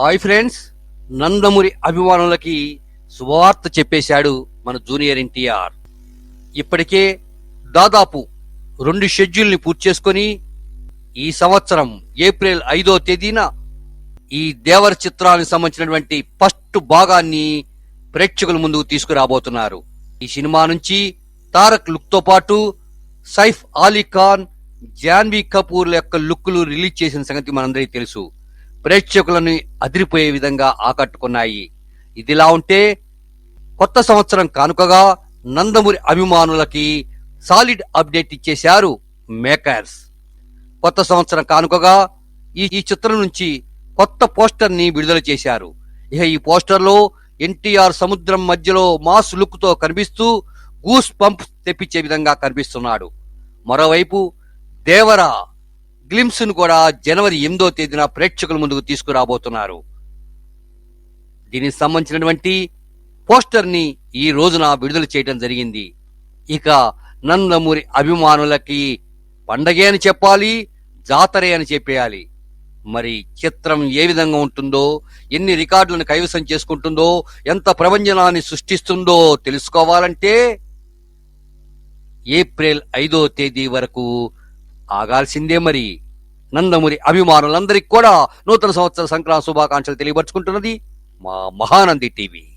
Hi friends Nandamuri అభిమానులకి శుభవార్త చెప్పేశాడు మన జూనియర్ ఎన్టీఆర్. ఇప్పటికే దాదాపు రెండు షెడ్యూల్ని పూర్తి చేసుకొని ఈ సంవత్సరం ఏప్రిల్ ఐదో తేదీన ఈ దేవర చిత్రానికి సంబంధించినటువంటి ఫస్ట్ భాగాన్ని ప్రేక్షకుల ముందుకు తీసుకురాబోతున్నారు. ఈ సినిమా నుంచి తారక్ లుక్తో పాటు సైఫ్ అలీ ఖాన్ జాన్వీ కపూర్ యొక్క లుక్లు రిలీజ్ చేసిన సంగతి మనందరికీ తెలుసు. ప్రేక్షకులను అదిరిపోయే విధంగా ఆకట్టుకున్నాయి. ఇదిలా ఉంటే కొత్త సంవత్సరం కానుకగా నందమూరి అభిమానులకి సాలిడ్ అప్డేట్ ఇచ్చేశారు మేకర్స్. కొత్త సంవత్సరం కానుకగా ఈ ఈ చిత్రం నుంచి కొత్త పోస్టర్ని విడుదల చేశారు. ఇక ఈ పోస్టర్లో ఎన్టీఆర్ సముద్రం మధ్యలో మాస్ లుక్తో కనిపిస్తూ గూస్ పంప్ తెప్పించే విధంగా కనిపిస్తున్నాడు. మరోవైపు దేవర గ్లిమ్స్ను కూడా జనవరి ఎనిమిదో తేదీన ప్రేక్షకుల ముందుకు తీసుకురాబోతున్నారు. దీనికి సంబంధించినటువంటి పోస్టర్ని ఈ రోజున విడుదల చేయడం జరిగింది. ఇక నందమూరి అభిమానులకి పండగే అని చెప్పాలి జాతరే అని చెప్పేయాలి. మరి చిత్రం ఏ విధంగా ఉంటుందో ఎన్ని రికార్డులను కైవసం చేసుకుంటుందో ఎంత ప్రభంజనాన్ని సృష్టిస్తుందో తెలుసుకోవాలంటే ఏప్రిల్ ఐదో తేదీ వరకు ఆగాల్సిందే మరి. నందమూరి అభిమానులందరికీ కూడా నూతన సంవత్సర సంక్రాంతి శుభాకాంక్షలు తెలియపరుచుకుంటున్నది మా మహానంది టీవీ.